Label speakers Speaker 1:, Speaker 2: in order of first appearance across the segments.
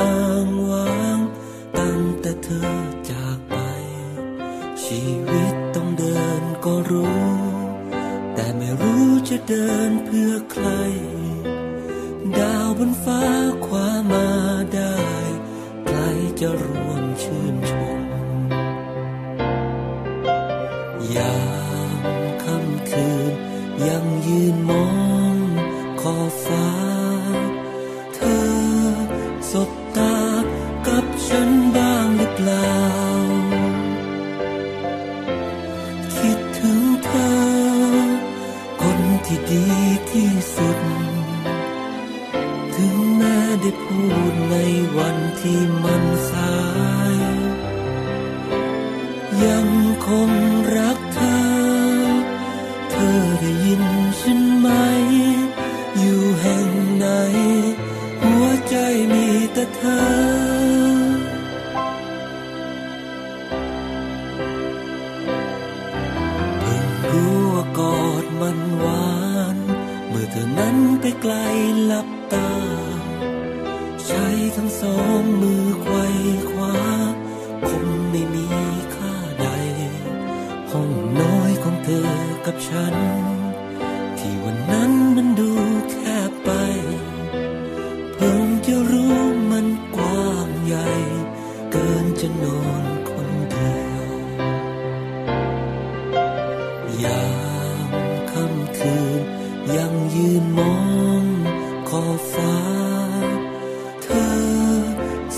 Speaker 1: อ้างว้าง ตั้งแต่เธอจากไป ชีวิตต้องเดินก็รู้ แต่ไม่รู้จะเดินเพื่อใคร ดาวบนฟ้าคว้ามาได้ ใครจะร่วมชื่นชมยามค่ำคืนยังยืนมองขอบฟ้า บ้างหรือเปล่า คิดถึงเธอ คนที่ดีที่สุด ถึงแม้ได้พูดในวันที่มันสาย ยังคงรักเธอ เธอได้ยินฉันไหม อยู่แห่งไหน หัวใจมีแต่เธอ ไปไกลหลับตา ใช้ทั้งสองมือไขว้คว้าคงไม่มีค่าใด ห้องน้อยของเธอกับฉัน ที่วันนั้น ฟ้า เธอ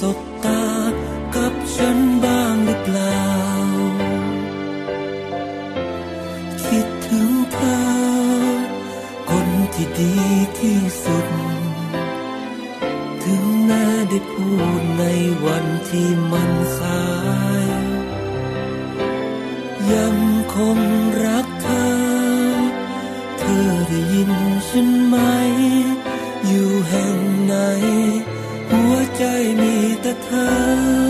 Speaker 1: สบตากับฉันบ้างหรือเปล่า คิดถึงเธอ คนที่ดีที่สุด ถึงแม้ได้พูดในวันที่มันสาย ยังคงรักเธอ เธอได้ยินฉันไหม อยู่แห่งไหน หัวใจมีแต่เธอ